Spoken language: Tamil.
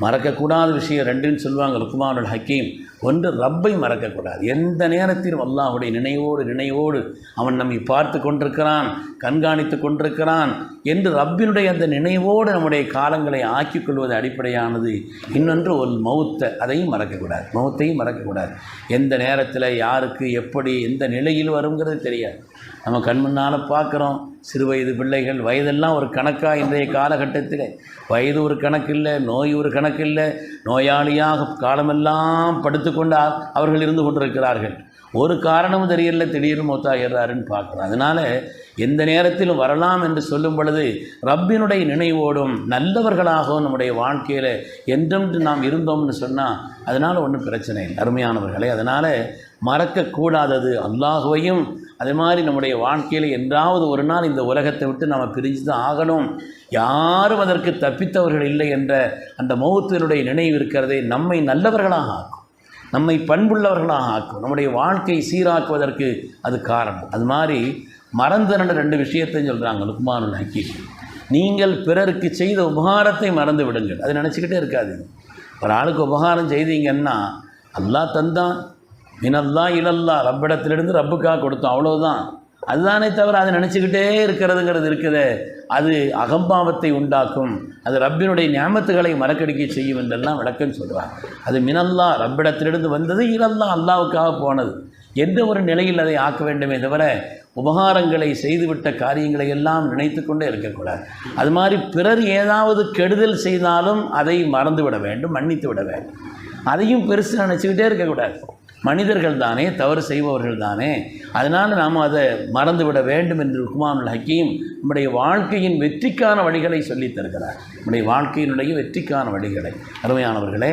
மறக்கக்கூடாத விஷயம் ரெண்டுன்னு சொல்லுவாங்க லுக்மானுல் ஹக்கீம். ஒன்று ரப்பை மறக்கக்கூடாது. எந்த நேரத்திலும் அல்லாஹுடைய நினைவோடு நினைவோடு அவன் நம்மை பார்த்து கொண்டிருக்கிறான் கண்காணித்து கொண்டிருக்கிறான் என்று ரப்பினுடைய அந்த நினைவோடு நம்முடைய காலங்களை ஆக்கிக் கொள்வது அடிப்படையானது. இன்னொன்று ஒரு மௌத்தை அதையும் மறக்கக்கூடாது. மௌத்தையும் மறக்கக்கூடாது. எந்த நேரத்தில் யாருக்கு எப்படி எந்த நிலையில் வருங்கிறது தெரியாது. நம்ம கண் முன்னால் பார்க்குறோம். சிறு வயது பிள்ளைகள் வயதெல்லாம் ஒரு கணக்காக இன்றைய காலகட்டத்தில். வயது ஒரு கணக்கு இல்லை நோய் ஒரு கணக்கு இல்லை நோயாளியாக காலமெல்லாம் படுத்துக்கொண்டு அவர்கள் இருந்து கொண்டிருக்கிறார்கள். ஒரு காரணமும் தெரியல திடீர்னு மூத்தாகிறாருன்னு பார்க்குறோம். அதனால் எந்த நேரத்திலும் வரலாம் என்று சொல்லும் பொழுது ரப்பினுடைய நினைவோடும் நல்லவர்களாகவும் நம்முடைய வாழ்க்கையில் என்றென்று நாம் இருந்தோம்னு சொன்னால் அதனால் ஒன்றும் பிரச்சனை இல்லை. அருமையானவர்களே அதனால் மறக்கக்கூடாதது. அல்லாஹுவையும் அதே மாதிரி நம்முடைய வாழ்க்கையில் என்றாவது ஒரு நாள் இந்த உலகத்தை விட்டு நம்ம பிரிஞ்சு தான் ஆகணும். யாரும் அதற்கு தப்பித்தவர்கள் இல்லை என்ற அந்த மௌத்தினுடைய நினைவு இருக்கிறதே நம்மை நல்லவர்களாக ஆக்கும். நம்மை பண்புள்ளவர்களாக ஆக்கும். நம்முடைய வாழ்க்கை சீராக்குவதற்கு அது காரணம். அது மாதிரி மறந்துறன்ற ரெண்டு விஷயத்தையும் சொல்கிறாங்க லுக்மானுல் ஹக்கீம். நீங்கள் பிறருக்கு செய்த உபகாரத்தை மறந்து விடுங்கள். அதை நினச்சிக்கிட்டே இருக்காதீங்க. ஒரு ஆளுக்கு உபகாரம் செய்தீங்கன்னா அல்லா தந்தான் மினல்லா இலல்லா ரப்பிடத்திலிருந்து ரப்புக்காக கொடுத்தோம் அவ்வளோதான் அதுதானே தவிர அதை நினச்சிக்கிட்டே இருக்கிறதுங்கிறது இருக்குதே. அது அகம்பாவத்தை உண்டாக்கும். அது ரப்பினுடைய ஞாபகத்துகளை மறக்கடிக்க செய்யும் என்றெல்லாம் விளக்கம் சொல்கிறார் அது மினல்லா ரப்பிடத்திலிருந்து வந்தது இலல்லா அல்லாவுக்காக போனது. எந்த ஒரு நிலையில் அதை ஆக்க வேண்டுமே தவிர உபகாரங்களை செய்துவிட்ட காரியங்களை எல்லாம் நினைத்து கொண்டே இருக்கக்கூடாது. அது மாதிரி பிறர் ஏதாவது கெடுதல் செய்தாலும் அதை மறந்து விட வேண்டும் மன்னித்து விட வேண்டும். அதையும் பெருசு நினச்சிக்கிட்டே இருக்கக்கூடாது. மனிதர்கள் தானே தவறு செய்பவர்கள் தானே. அதனால் நாம் அதை மறந்துவிட வேண்டும் என்று ருக்மானுல் ஹக்கீம் நம்முடைய வாழ்க்கையின் வெற்றிக்கான வழிகளை சொல்லித் தருகிறார். நம்முடைய வாழ்க்கையினுடைய வெற்றிக்கான வழிகளை. அருமையானவர்களே